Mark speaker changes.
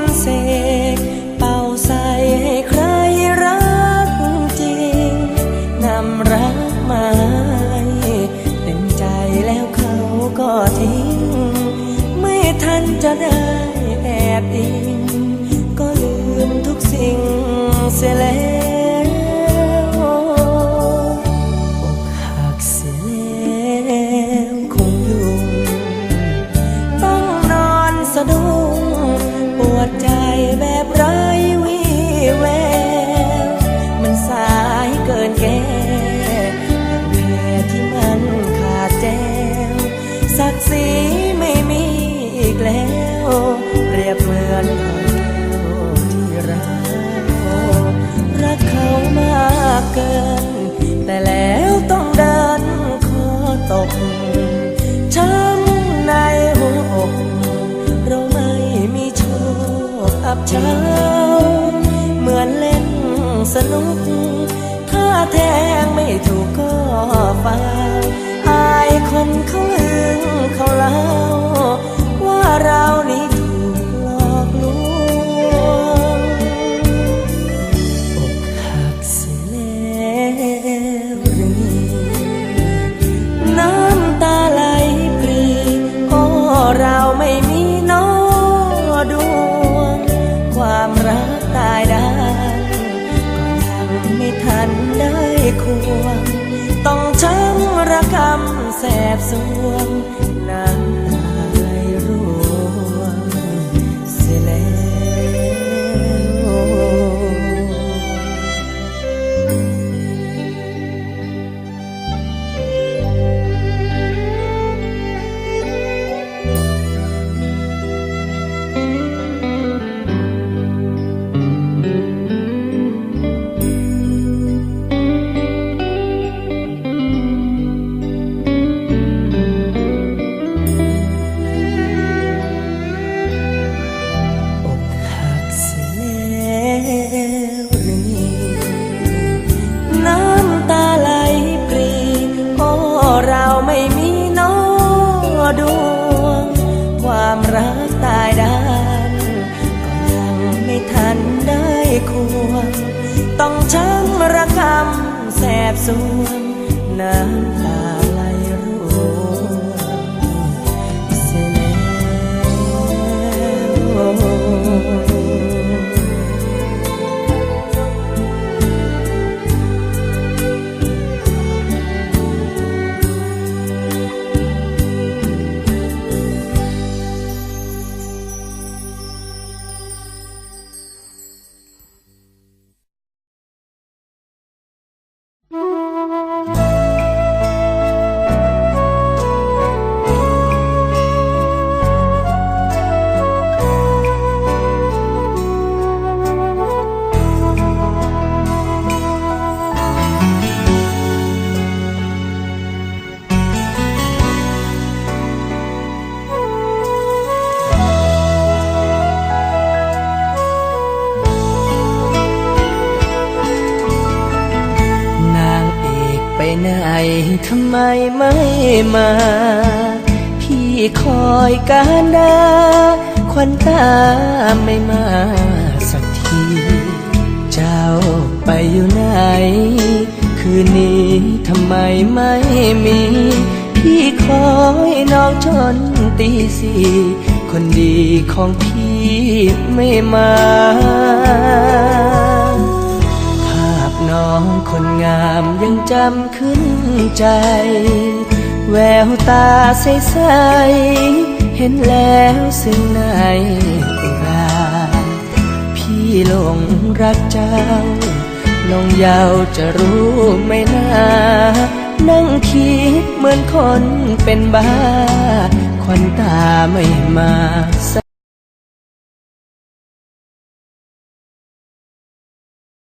Speaker 1: นเสกเป่าใส่ให้ใครรักจริงนำรักมาเต็มใจแล้วเขาก็ทิ้ง ไม่ทันจะได้แอบอิงก็ลืมทุกสิ่งเสียแล้ว กิน แต่แล้วต้องเดินขอตกช้ำในหัวอก เราไม่มีโชคอับเช้า เหมือนเล่นสนุก ถ้าแทงไม่ถูกก็ไป ควง ต้องช้ำระกำแสบสวงำ ไปไหนทำไมไม่มา พี่คอยการดาควันตาไม่มาสักที เจ้าไปอยู่ไหน คืนนี้ทำไมไม่มี พี่คอยน้องจนตีสี่คนดีของพี่ไม่มา น้องคนงามยังจำขึ้นใจ แววตาใส ๆ เห็นแล้วซึ่งในอุรา พี่หลงรักเจ้าน้องเยาวจะรู้ไหมนานั่งคิดเหมือนคนเป็นบ้า ควันตาไม่มา